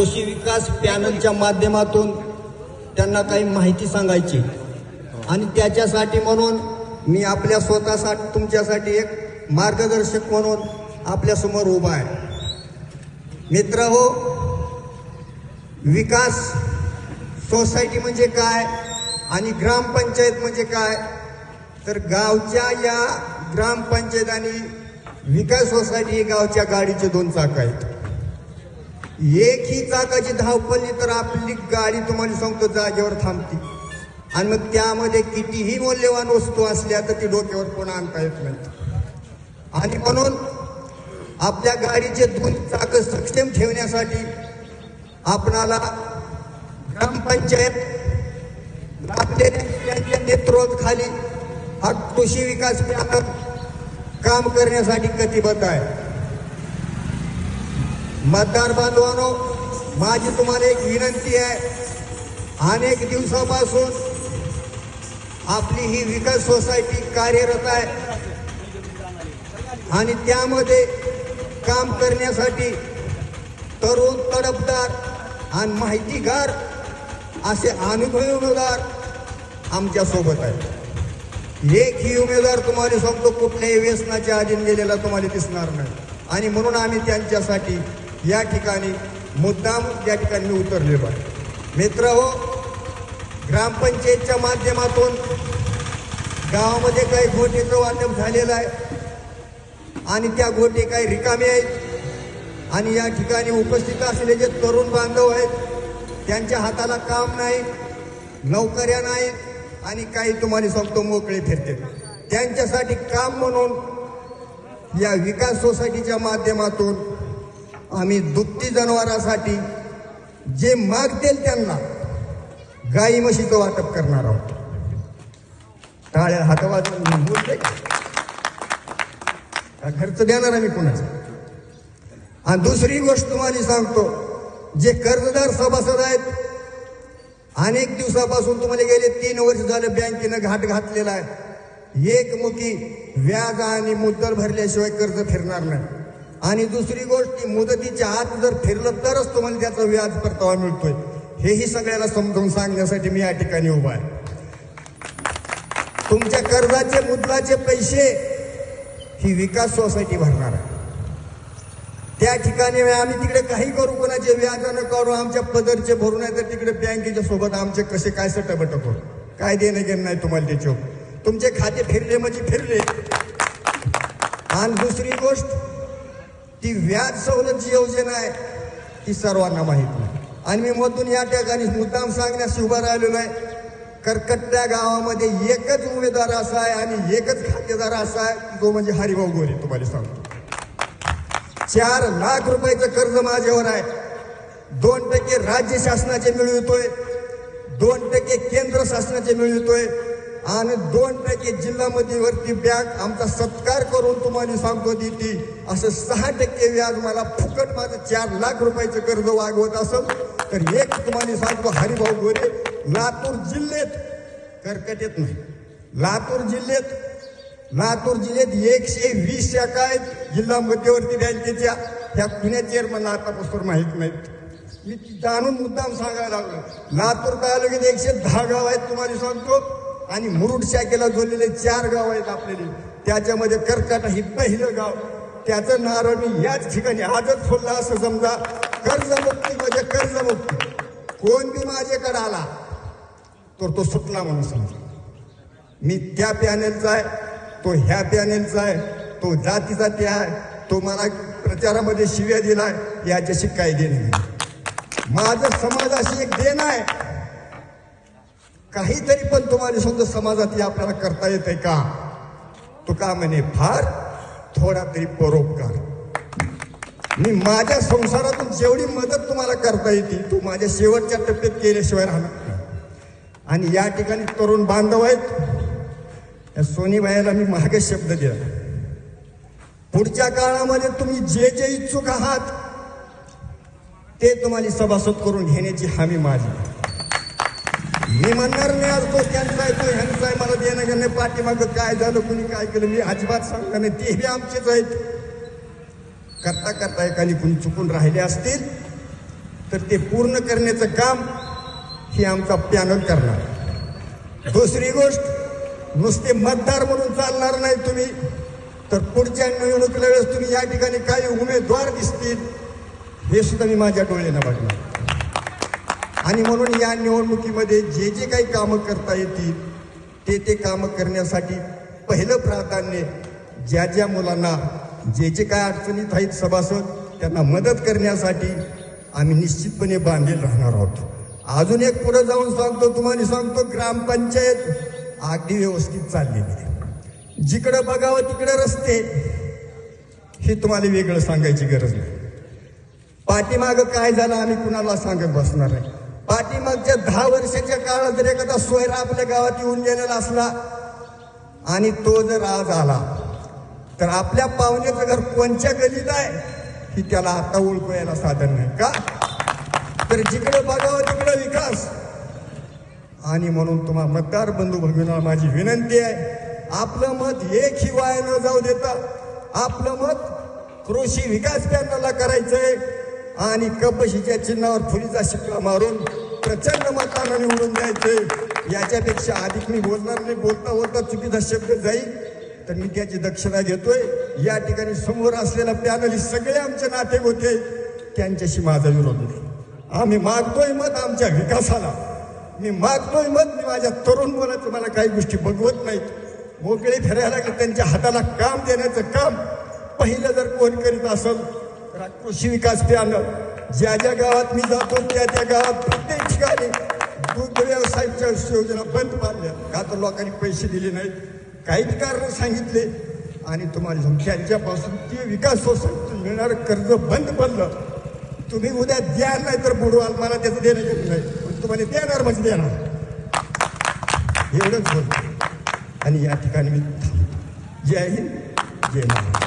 कृषी विकास पॅनलच्या माध्यमातून त्यांना काही माहिती सांगायची. आणि त्याच्यासाठी म्हणून मी आपल्या स्वतःसाठी तुमच्यासाठी एक मार्गदर्शक म्हणून आपल्यासमोर उभा आहे. मित्र हो विकास सोसायटी म्हणजे काय आणि ग्रामपंचायत म्हणजे काय? तर गावच्या या ग्रामपंचायत आणि विकास सोसायटी ही गावच्या गाडीचे दोन चाक आहेत. एक ही चाकाची धावपल्ली तर आपली गाडी तुम्हाला सांगतो जागेवर थांबते. आणि मग त्यामध्ये कितीही मौल्यवान वस्तू असल्या तर ती डोक्यावर कोण आणता येत नाही. आणि म्हणून आपल्या गाडीचे दोन चाक सक्षम ठेवण्यासाठी आपणाला ग्रामपंचायत आपल्या नेतृत्वाखाली हा कृषी विकास पॅनल काम करण्यासाठी कटिबद्ध आहे. मतदार बांधवांनो माझी तुम्हाला एक विनंती आहे. अनेक दिवसापासून आपली ही विकास सोसायटी कार्यरत आहे. आणि त्यामध्ये काम करण्यासाठी तरुण तडफदार आणि माहितीगार असे अनुभवी उमेदवार आमच्यासोबत आहे आहेत. एकही उमेदवार तुम्हाला सांगतो कुठल्याही व्यसनाच्या अधीन गेलेला तुम्हाला दिसणार नाही. आणि म्हणून आम्ही त्यांच्यासाठी या ठिकाणी मुद्दाम या ठिकाणी मी उतरलेलो आहे मित्र हो ग्रामपंचायतच्या माध्यमातून गावामध्ये काही घोटीचं वाटप झालेलं आहे आणि त्या घोटे काही रिकामे आहेत. आणि या ठिकाणी उपस्थित असलेले जे तरुण बांधव आहेत त्यांच्या हाताला काम नाही नोकऱ्या नाहीत आणि काही तुम्हाला सांगतो मोकळे फिरते त्यांच्यासाठी काम म्हणून या विकास सोसायटीच्या माध्यमातून आम्ही दुभती जनावरांसाठी जे मागतील त्यांना गाई म्हशीचं वाटप करणार आहोत. टाळ्या हातावाजून बोलते खर्च देणार आम्ही कुणाचा? आणि दुसरी गोष्ट तुम्हाला सांगतो जे कर्जदार सभासद आहेत अनेक दिवसापासून तुम्हाला गेले तीन वर्ष झालं बँकेनं घाट घातलेला आहे. एकमुखी व्याज आणि मुद्दल भरल्याशिवाय कर्ज फिरणार नाही. आणि दुसरी गोष्ट ती मुदतीच्या आत जर फिरलं तरच तुम्हाला त्याचा व्याज परतावा मिळतोय. हेही सगळ्याला समजावून सांगण्यासाठी मी या ठिकाणी उभा आहे. तुमच्या कर्जाचे मुद्राचे पैसे ही विकास सोसायटी भरणार आहे. त्या ठिकाणी आम्ही तिकडे काही करू कोणाचे व्याजानं करू आमच्या पदरचे भरू नाही तर तिकडे बँकेच्या सोबत आमचे कसे काय सटबट करू? काय देणं घेणं नाही तुम्हाला त्याच्यावर. तुमचे खाते फिरले म्हणजे फिरले. आणि दुसरी गोष्ट ती व्याज सवलत जी योजना आहे ती सर्वांना माहीत नाही. आणि मी मधून या ठिकाणी मुद्दाम सांगण्यास उभा राहिलेलो आहे. करकट्ट्या गावामध्ये एकच उमेदवार असा आहे आणि एकच खातेदार असा आहे तो म्हणजे हरिभाऊ गोरे तुम्हाला सांगतो. चार लाख रुपयाचं कर्ज माझ्यावर आहे. दोन टक्के राज्य शासनाचे मिळवितोय. दोन टक्के केंद्र शासनाचे मिळवितोय. आणि दोन टक्के जिल्हा मध्यवर्ती बँक आमचा सत्कार करून तुम्हाला सांगतो देते असं सहा टक्के व्याज मला फुकट माझं चार लाख रुपयाचं कर्ज वागवत असेल तर एक तुम्हाला सांगतो हरिभाऊ गोरे लातूर जिल्ह्यात कर्कटेत नाही. लातूर जिल्ह्यात लातूर जिल्ह्यात एकशे वीस शाखा आहेत जिल्हा मध्यवर्ती बँकेच्या ह्या पुण्या चेअरमनला आतापासून माहीत नाहीत. मी जाणून मुद्दाम सांगायला लागलो. लातूर तालुक्यात एकशे दहा गाव आहेत तुम्हाला सांगतो. आणि मुरुड शाखेला जोडलेले चार गाव आहेत आपल्याला. त्याच्यामध्ये कर्काटा ही पहिलं गाव. त्याचं नारळ मी याच ठिकाणी आजच फोडला असं समजा. कर्जमुक्ती म्हणजे कर्जमुक्ती. कोण बी माझ्याकडे आला तर तो सुटला म्हणून समजा. मी त्या पॅनेलचा आहे तो ह्या पॅनेलचा आहे तो जातीचा त्या आहे तो मला प्रचारामध्ये शिव्या दिलाय याच्याशी काय देणे नाही. माझं समाजाशी एक देणं आहे. काहीतरी पण तुम्हाला समजा समाजात हे आपल्याला करता येते का? तुका का म्हणे फार थोडा तरी परोपकार मी माझ्या संसारातून जेवढी मदत तुम्हाला करता येते तू माझ्या शेवटच्या टप्प्यात केल्याशिवाय राहणार नाही. आणि या ठिकाणी तरुण बांधव आहेत. या सोनीबाईला मी मागे शब्द दिला. पुढच्या काळामध्ये तुम्ही जे जे इच्छुक आहात ते तुम्हाला सभासद करून घेण्याची हमी माझी मी म्हणणार नाही आज तो त्यांचा आहे तो ह्यांचा आहे. मला देणं घेणं पाठीमागं काय झालं कुणी काय केलं मी अजिबात सांगणार नाही. ते बी आमचेच आहेत. करता करता एखादी कुणी चुकून राहिले असतील तर ते पूर्ण करण्याचं काम हे आमचा पॅनल करणार. दुसरी गोष्ट नुसते मतदार म्हणून चालणार नाही तुम्ही तर पुढच्या निवडणुकीला वेळेस तुम्ही या ठिकाणी काही उमेदवार दिसतील हे सुद्धा मी माझ्या डोळ्यानं बघणार. आणि म्हणून या निवडणुकीमध्ये जे जे काही कामं करता येतील ते ते कामं करण्यासाठी पहिलं प्राधान्य ज्या ज्या मुलांना जे जे काय अडचणीत आहेत सभासद त्यांना मदत करण्यासाठी आम्ही निश्चितपणे बांधील राहणार आहोत. अजून एक पुढे जाऊन सांगतो तुम्हाला सांगतो ग्रामपंचायत अगदी व्यवस्थित चाललेली आहे. जिकडं बघावं तिकडे रस्ते. हे तुम्हाला वेगळं सांगायची गरज नाही. पाठीमागं काय झालं आम्ही कुणाला सांगत बसणार नाही. पाठीमागच्या दहा वर्षाच्या काळात जर एखादा सोयरा आपल्या गावात येऊन गेलेला असला आणि तो जर आज आला तर आपल्या पाहुण्याचं घर कोणच्या गलीत आहे की त्याला आता ओळखू यायला साधन नाही का? तर जिकडे बघावं तिकडे विकास. आणि म्हणून तुम्हा मतदार बंधू भगिनीला माझी विनंती आहे आपलं मत एक ही न जाऊ देता. आपलं मत कृषी विकास त्यांना करायचंय. आणि कपशीच्या चिन्हावर फुलीचा शिक्का मारून प्रचंड मतानं निवडून द्यायचे. याच्यापेक्षा अधिक मी बोलणार नाही बोलता बोलता चुकीचा शब्द जाईल तर मी त्याची दक्षता घेतोय. या ठिकाणी समोर असलेला पॅनल सगळे आमचे नाते होते. त्यांच्याशी माझा विरोध नाही आम्ही मागतोय मत आमच्या विकासाला. मी मागतोय मत मी माझ्या तरुण मुलाचं मला काही गोष्टी बघवत नाहीत मोकळे फिरायला की त्यांच्या हाताला काम देण्याचं काम. पहिलं जर कोण करीत असेल कृषी विकास पॅनल ज्या ज्या गावात मी जातो त्या त्या गावात प्रत्येक ठिकाणी दूध व्यवसायाच्या योजना बंद पाडल्या. का तर लोकांनी पैसे दिले नाहीत. काही कारण सांगितले. आणि तुम्हाला त्यांच्यापासून ते विकास सोसायटीतून मिळणारं कर्ज बंद पडलं. तुम्ही उद्या द्याल नाही तर बुडवाल. मला त्याचं देणं घेत नाही. पण तुम्हाला देणार म्हणजे देणार. एवढंच बोलतो आणि या ठिकाणी मी जय हिंद. जय महाराज